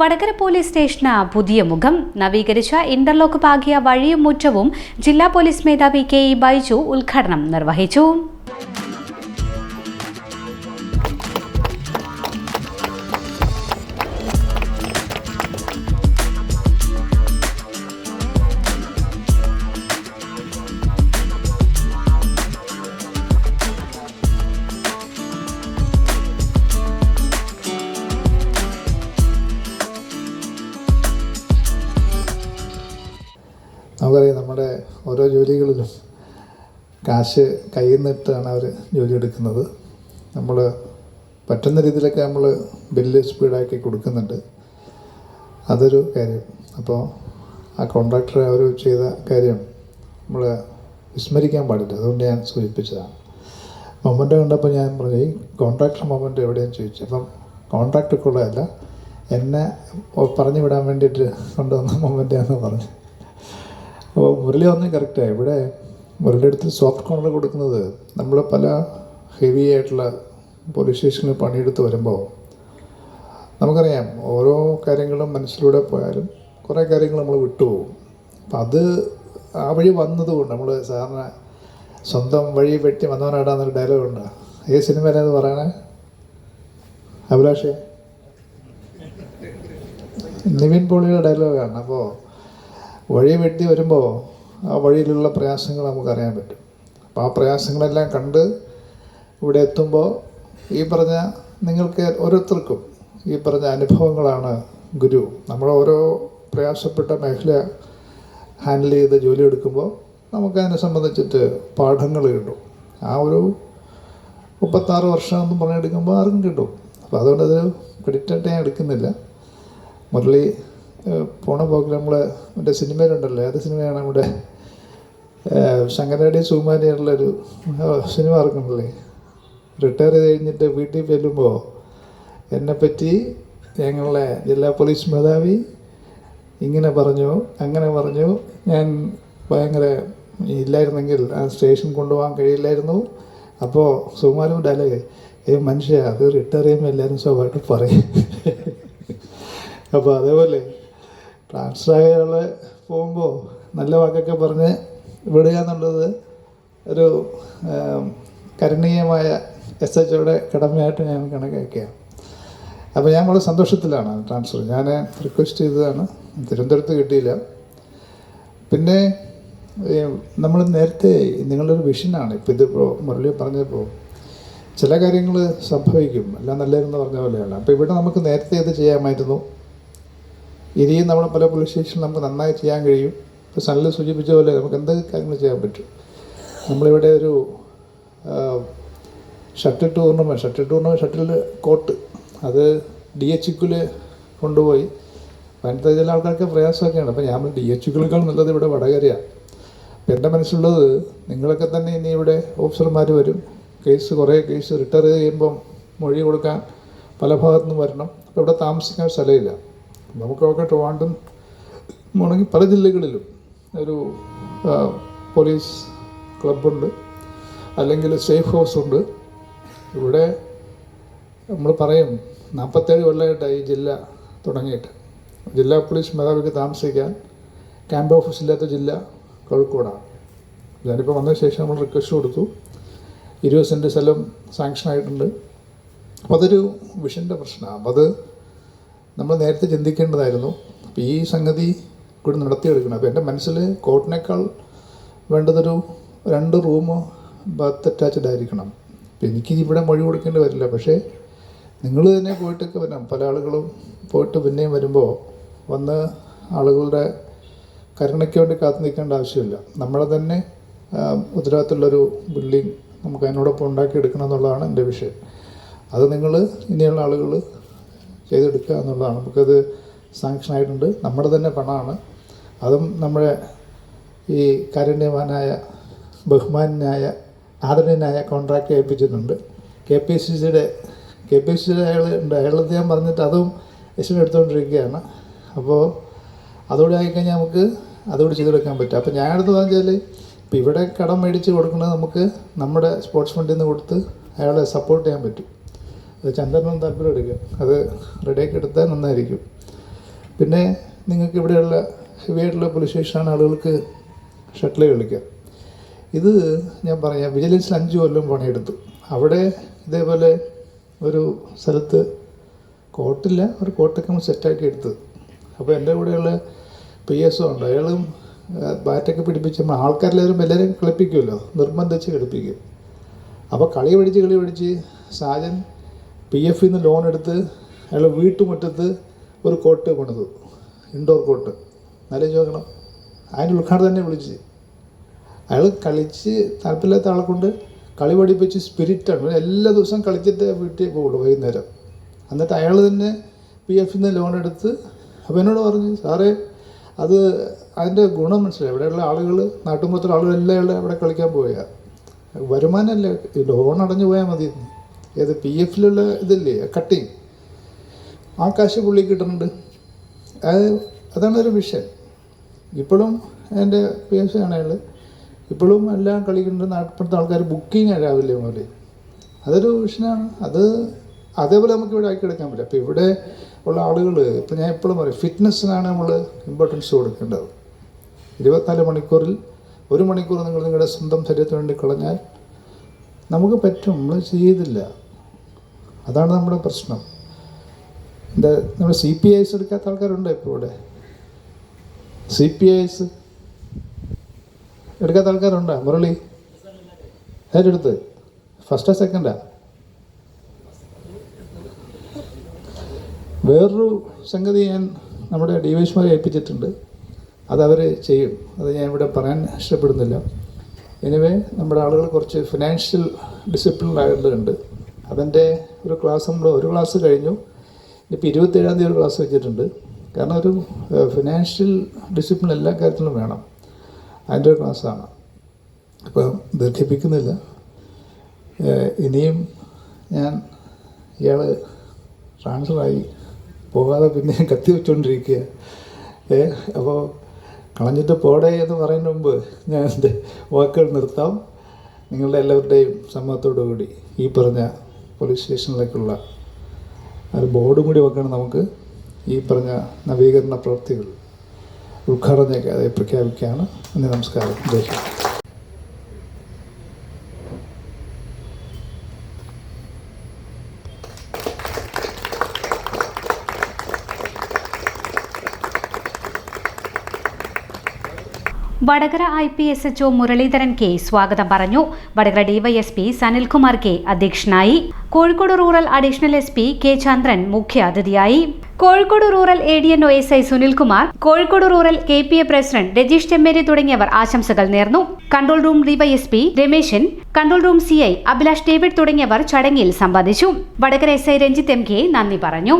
Vadakara police സ്റ്റേഷന് പുതിയ മുഖം. നവീകരിച്ച ഇന്റർലോക്ക് പാകിയ വഴിയും മുറ്റവും ജില്ലാ പോലീസ് മേധാവി കെ ഇ ബൈജു ഉദ്ഘാടനം നിർവഹിച്ചു. നമുക്കറിയാം നമ്മുടെ ഓരോ ജോലികളിലും കാശ് കയ്യിൽ നിന്നിട്ടാണ് അവർ ജോലി എടുക്കുന്നത്. നമ്മൾ പറ്റുന്ന രീതിയിലൊക്കെ നമ്മൾ ബില്ല് സ്പീഡാക്കി കൊടുക്കുന്നുണ്ട്. അതൊരു കാര്യം. അപ്പോൾ ആ കോൺട്രാക്ടർ അവർ ചെയ്ത കാര്യം നമ്മൾ വിസ്മരിക്കാൻ പാടില്ല. അതുകൊണ്ട് ഞാൻ സൂചിപ്പിച്ചതാണ്. മൊമെന്റ് കണ്ടപ്പോൾ ഞാൻ പറഞ്ഞു ഈ കോൺട്രാക്ടർ മൊമെന്റ് എവിടെയാണ് ചോദിച്ചു. അപ്പം കോൺട്രാക്ടർക്കുള്ളതല്ല എന്നെ പറഞ്ഞു വിടാൻ വേണ്ടിയിട്ട് കൊണ്ടുവന്ന മൊമെന്റാണെന്ന് പറഞ്ഞു. അപ്പോൾ മുരളി പറഞ്ഞാൽ കറക്റ്റാണ് ഇവിടെ മുരളിയുടെ അടുത്ത് സോഫ്റ്റ് കോർണർ കൊടുക്കുന്നത് നമ്മൾ പല ഹെവി ആയിട്ടുള്ള പോലീസ് സ്റ്റേഷനിൽ പണിയെടുത്ത് വരുമ്പോൾ നമുക്കറിയാം ഓരോ കാര്യങ്ങളും മനസ്സിലൂടെ പോയാലും കുറേ കാര്യങ്ങൾ നമ്മൾ വിട്ടുപോകും അപ്പം അത് ആ വഴി വന്നതുകൊണ്ട് നമ്മൾ സാധാരണ സ്വന്തം വഴി വെട്ടി വന്നവനാടാന്നൊരു ഡയലോഗ് ഉണ്ട്? ഏത് സിനിമയിലത് പറയണേ? അഭിലാഷേ? നിവിൻ പോളിയുടെ ഡയലോഗാണ് അപ്പോൾ വഴി വെട്ടി വരുമ്പോൾ ആ വഴിയിലുള്ള പ്രയാസങ്ങൾ നമുക്കറിയാൻ പറ്റും. അപ്പോൾ ആ പ്രയാസങ്ങളെല്ലാം കണ്ട് ഇവിടെ എത്തുമ്പോൾ ഈ പറഞ്ഞ നിങ്ങൾക്ക് ഓരോരുത്തർക്കും ഈ പറഞ്ഞ അനുഭവങ്ങളാണ് ഗുരു. നമ്മൾ ഓരോ പ്രയാസപ്പെട്ട മേഖല ഹാൻഡിൽ ചെയ്ത് ജോലി എടുക്കുമ്പോൾ നമുക്കതിനെ സംബന്ധിച്ചിട്ട് പാഠങ്ങൾ കിട്ടും. ആ ഒരു മുപ്പത്താറ് വർഷം എന്ന് പറഞ്ഞെടുക്കുമ്പോൾ ആർക്കും കിട്ടും. അപ്പോൾ അതുകൊണ്ട് അത് ക്രെഡിറ്റായിട്ട് ഞാൻ എടുക്കുന്നില്ല. മുരളി പോണ പോക്കിൽ നമ്മൾ മറ്റേ സിനിമയിലുണ്ടല്ലോ. ഏത് സിനിമയാണ് നമ്മുടെ ശങ്കരാടി സുമാരിയുള്ളൊരു സിനിമ ഇറക്കുന്നില്ലേ റിട്ടയർ ചെയ്ത് കഴിഞ്ഞിട്ട് വീട്ടിൽ ചെല്ലുമ്പോൾ എന്നെപ്പറ്റി ഞങ്ങളെ ജില്ലാ പോലീസ് മേധാവി ഇങ്ങനെ പറഞ്ഞു അങ്ങനെ പറഞ്ഞു. ഞാൻ ഭയങ്കര ഇല്ലായിരുന്നെങ്കിൽ ആ സ്റ്റേഷൻ കൊണ്ടുപോകാൻ കഴിയില്ലായിരുന്നു. അപ്പോൾ സുകുമാരൻ ഡയലോഗ് ഏ മനുഷ്യ അത് റിട്ടയർ ചെയ്യുമ്പോൾ എല്ലാവരും സ്വഭാവമായിട്ട് പറയും. അപ്പോൾ അതേപോലെ ട്രാൻസ്ഫർ ആയ പോകുമ്പോൾ നല്ല വാക്കൊക്കെ പറഞ്ഞ് വിടുക എന്നുള്ളത് ഒരു കരണീയമായ എസ് എച്ച് ഒയുടെ കടമയായിട്ട് ഞാൻ കണക്കാക്കിയാണ്. അപ്പോൾ ഞാൻ വളരെ സന്തോഷത്തിലാണ് ട്രാൻസ്ഫർ. ഞാൻ റിക്വസ്റ്റ് ചെയ്തതാണ്. തിരുവനന്തപുരത്ത് കിട്ടിയില്ല. പിന്നെ നമ്മൾ നേരത്തെ നിങ്ങളൊരു വിഷനാണ്. ഇപ്പോൾ ഇതിപ്പോൾ മുരളി പറഞ്ഞപ്പോൾ ചില കാര്യങ്ങൾ സംഭവിക്കും. എല്ലാം നല്ലതെന്ന് പറഞ്ഞ പോലെയാണ് അപ്പോൾ ഇവിടെ നമുക്ക് നേരത്തെ ഇത് ചെയ്യാമായിരുന്നു. ഇനിയും നമ്മൾ പല പോലീസ് സ്റ്റേഷനിൽ നമുക്ക് നന്നായി ചെയ്യാൻ കഴിയും. ഇപ്പോൾ സനൽ സൂചിപ്പിച്ച പോലെ നമുക്ക് എന്തൊക്കെ കാര്യങ്ങൾ ചെയ്യാൻ പറ്റും? നമ്മളിവിടെ ഒരു shuttle tournament shuttle tournament shuttle court അത് ഡി എച്ച് ഇക്കുൽ കൊണ്ടുപോയി. വനിതാ ചില ആൾക്കാർക്ക് പ്രയാസമൊക്കെയാണ്. അപ്പോൾ ഞാൻ ഡി എച്ച് ഇക്കുളേക്കാൾ നല്ലത് ഇവിടെ വടകരയാണ് അപ്പം എന്റെ മനസ്സിലുള്ളത് നിങ്ങളൊക്കെ തന്നെ ഇനി ഇവിടെ ഓഫീസർമാർ വരും. കേസ് കുറേ കേസ് റിട്ടയർ ചെയ്യുമ്പം മൊഴി കൊടുക്കാൻ പല ഭാഗത്തുനിന്നും വരണം. അപ്പോൾ ഇവിടെ താമസിക്കാൻ സ്ഥലമില്ല. നമുക്കൊക്കെ ട്രിവാൻഡ്രം ആണെങ്കിൽ പല ജില്ലകളിലും ഒരു പോലീസ് ക്ലബുണ്ട് അല്ലെങ്കിൽ സേഫ് ഹൗസ് ഉണ്ട് ഇവിടെ നമ്മൾ പറയും നാൽപ്പത്തേഴ് കൊല്ലമായിട്ടാണ് ഈ ജില്ല തുടങ്ങിയിട്ട്. ജില്ലാ പോലീസ് മേധാവിക്ക് താമസിക്കാൻ ക്യാമ്പ് ഓഫീസ് ഇല്ലാത്ത ജില്ല കോഴിക്കോടാണ്. ഞാനിപ്പോൾ വന്ന ശേഷം നമ്മൾ റിക്വസ്റ്റ് കൊടുത്തു. ഇരുപത് സെന്റ് സ്ഥലം സാങ്ഷൻ ആയിട്ടുണ്ട്. അപ്പോൾ അതൊരു വിഷന്റെ പ്രശ്നമാണ്. അപ്പോൾ അത് നമ്മൾ നേരത്തെ ചിന്തിക്കേണ്ടതായിരുന്നു. അപ്പോൾ ഈ സംഗതി കൂടി നടത്തിയെടുക്കണം. അപ്പോൾ എന്റെ മനസ്സിൽ കോട്ടിനേക്കാൾ വേണ്ടതൊരു രണ്ട് റൂം ബാത്ത് അറ്റാച്ച്ഡ് ആയിരിക്കണം. അപ്പോൾ എനിക്ക് ഇവിടെ മൊഴി കൊടുക്കേണ്ടി വരില്ല. പക്ഷേ നിങ്ങൾ തന്നെ പോയിട്ടൊക്കെ വരാം പല ആളുകളും പോയിട്ട് പിന്നെയും വരുമ്പോൾ വന്ന് ആളുകളുടെ കരുണയ്ക്ക് വേണ്ടി കാത്തു നിൽക്കേണ്ട ആവശ്യമില്ല. നമ്മളെ തന്നെ ഉത്തരവാദിത്തമുള്ളൊരു ബിൽഡിംഗ് നമുക്ക് അതിനോടൊപ്പം ഉണ്ടാക്കിയെടുക്കണം എന്നുള്ളതാണ് എന്റെ വിഷയം. അത് നിങ്ങൾ ഇനിയുള്ള ആളുകൾ ചെയ്തെടുക്കുക എന്നുള്ളതാണ്. നമുക്കത് സാങ്ഷൻ ആയിട്ടുണ്ട്. നമ്മുടെ തന്നെ പണമാണ്. അതും നമ്മുടെ ഈ കാരുണ്യവാനായ ബഹുമാനായ ആദരണീയനായ കോൺട്രാക്ട് ഏൽപ്പിച്ചിട്ടുണ്ട്. കെ പി സി സിയുടെ കെ പി സി സിയുടെ അയാൾ ഉണ്ട്. അയാളത് ഞാൻ പറഞ്ഞിട്ട് അതും എസ്റ്റിമേറ്റ് എടുത്തുകൊണ്ടിരിക്കുകയാണ്. അപ്പോൾ അതോടെ ആയിക്കഴിഞ്ഞാൽ നമുക്ക് അതുകൂടി ചെയ്തെടുക്കാൻ പറ്റും. അപ്പോൾ ഞാൻ എടുത്ത് പറഞ്ഞാൽ ഇപ്പോൾ ഇവിടെ കടം മേടിച്ച് കൊടുക്കുന്നത് നമുക്ക് നമ്മുടെ സ്പോർട്സ് ഫണ്ടിൽ നിന്ന് കൊടുത്ത് അയാളെ സപ്പോർട്ട് ചെയ്യാൻ പറ്റും. അത് ചന്ദ്രനും താല്പര്യം എടുക്കുക അത് റെഡിയാക്കി എടുത്താൽ നന്നായിരിക്കും. പിന്നെ നിങ്ങൾക്ക് ഇവിടെയുള്ള ഹെവി ആയിട്ടുള്ള പോലീസ് സ്റ്റേഷനാണ് ആളുകൾക്ക് ഷട്ടിൽ കളിക്കുക ഇത് ഞാൻ പറയാം വിജിലൻസിൽ അഞ്ച് കൊല്ലം പണിയെടുത്തു. അവിടെ ഇതേപോലെ ഒരു സ്ഥലത്ത് കോട്ടില്ല ഒരു കോട്ടൊക്കെ നമ്മൾ സെറ്റാക്കി എടുത്തത് അപ്പോൾ എന്റെ കൂടെയുള്ള പി എസ് ഉണ്ട്. അയാളും ബാറ്റൊക്കെ പിടിപ്പിച്ച് നമ്മൾ ആൾക്കാരെല്ലാവരും എല്ലാവരും കളിപ്പിക്കുമല്ലോ. നിർബന്ധിച്ച് കളിപ്പിക്കും. അപ്പോൾ കളി പഠിച്ച് കളി പഠിച്ച് സാജൻ പി എഫിൽ നിന്ന് ലോൺ എടുത്ത് അയാൾ വീട്ടുമുറ്റത്ത് ഒരു കോട്ട് പണിതു ഇൻഡോർ കോട്ട് നല്ല ചോദിക്കണം അതിന്റെ ഉദ്ഘാടനം തന്നെ വിളിച്ച്. അയാൾ കളിച്ച് താല്പര്യമില്ലാത്ത ആളെ കൊണ്ട് കളി പഠിപ്പിച്ച് സ്പിരിറ്റാണ് എല്ലാ ദിവസവും കളിച്ചിട്ട് വീട്ടിൽ പോകുള്ളൂ വൈകുന്നേരം. എന്നിട്ട് അയാൾ തന്നെ പി എഫിൽ നിന്ന് ലോൺ എടുത്ത് അപ്പോൾ എന്നോട് പറഞ്ഞു സാറേ അത് അതിന്റെ ഗുണം മനസ്സിലായി. ഇവിടെയുള്ള ആളുകൾ നാട്ടുമ്പുറത്തുള്ള ആളുകളെല്ലാം അവിടെ കളിക്കാൻ പോയാൽ വരുമാനമല്ലേ? ലോൺ അടഞ്ഞു പോയാൽ മതി ഏത് പി എഫിലുള്ള ഇതില്ലേ കട്ടിങ് ആ കാശ് പുള്ളി കിട്ടുന്നുണ്ട്. അത് അതാണ് ഒരു വിഷയം ഇപ്പോഴും എന്റെ പി എഫ് ആണെങ്കിൽ ഇപ്പോഴും എല്ലാം കളിക്കുന്നുണ്ട്. നാട്ടിലത്തെ ആൾക്കാർ ബുക്കിംഗ് രാവിലെ മുതൽ അതൊരു വിഷനാണ് അത് അതേപോലെ നമുക്ക് ഇവിടെ ആക്കി എടുക്കാൻ പറ്റില്ല അപ്പോൾ ഇവിടെ ഉള്ള ആളുകൾ ഇപ്പം ഞാൻ എപ്പോഴും പറയും ഫിറ്റ്നസ്സിനാണ് നമ്മൾ ഇമ്പോർട്ടൻസ് കൊടുക്കേണ്ടത്. ഇരുപത്തിനാല് മണിക്കൂറിൽ ഒരു മണിക്കൂർ നിങ്ങൾ നിങ്ങളുടെ സ്വന്തം ശരീരത്തിന് വേണ്ടി കളഞ്ഞാൽ നമുക്ക് പറ്റും. നമ്മൾ ചെയ്തില്ല. അതാണ് നമ്മുടെ പ്രശ്നം. എന്താ നമ്മുടെ സി പി ഐസ് എടുക്കാത്ത ആൾക്കാരുണ്ടോ ഇപ്പോൾ ഇവിടെ? സി പി ഐസ് എടുക്കാത്ത ആൾക്കാരുണ്ടോ? മുരളി ഏറ്റെടുത്ത് ഫസ്റ്റാ സെക്കൻഡാ? വേറൊരു സംഗതി ഞാൻ നമ്മുടെ ഡി വൈഷ്മാരെ ഏൽപ്പിച്ചിട്ടുണ്ട്. അതവർ ചെയ്യും. അത് ഞാൻ ഇവിടെ പറയാൻ ഇഷ്ടപ്പെടുന്നില്ല. എനിവേ നമ്മുടെ ആളുകൾ കുറച്ച് ഫിനാൻഷ്യൽ ഡിസിപ്ലിൻ ആയിട്ടുണ്ടുണ്ട് അതിന്റെ ഒരു ക്ലാസ് നമ്മൾ ഒരു ക്ലാസ് കഴിഞ്ഞു. ഇപ്പോൾ ഇരുപത്തേഴാം തീയതി ഒരു ക്ലാസ് വെച്ചിട്ടുണ്ട്. കാരണം ഒരു ഫിനാൻഷ്യൽ ഡിസിപ്ലിൻ എല്ലാ കാര്യത്തിലും വേണം. അതിന്റെ ഒരു ക്ലാസ്സാണ് ഇപ്പം ദീർഘിപ്പിക്കുന്നില്ല. ഇനിയും ഞാൻ ഇയാൾ ട്രാൻസ്ഫറായി പോകാതെ പിന്നെ കത്തി വെച്ചുകൊണ്ടിരിക്കുക ഏ അപ്പോൾ കളഞ്ഞിട്ട് പോടേ എന്ന് പറയുന്ന മുമ്പ് ഞാൻ എന്റെ വാക്കുകൾ നിർത്താം. നിങ്ങളുടെ എല്ലാവരുടെയും സമ്മതത്തോടു കൂടി ഈ പറഞ്ഞ പോലീസ് സ്റ്റേഷനിലേക്കുള്ള ഒരു ബോർഡും കൂടി വെക്കണം നമുക്ക് ഈ പറഞ്ഞ നവീകരണ പ്രവൃത്തികൾ ഉദ്ഘാടനം പ്രഖ്യാപിക്കുകയാണ്. നന്ദി നമസ്കാരം. ജയ് Vadakara I P S H O Muraleedharan K സ്വാഗതം പറഞ്ഞു. Vadakara D Y S P Sanilkumar K അധ്യക്ഷനായി. Kozhikode rural additional S P K Chandran മുഖ്യാതിഥിയായി Kozhikode rural A D N O S I Sunilkumar Kozhikode rural K P A president Rajeesh Chemmeri തുടങ്ങിയവർ ആശംസകൾ നേർന്നു. Control room D Y S P Rameshan control room C I Abhilash David തുടങ്ങിയവർ ചടങ്ങിൽ സംബന്ധിച്ചു. Vadakara S I Ranjith M K നന്ദി പറഞ്ഞു.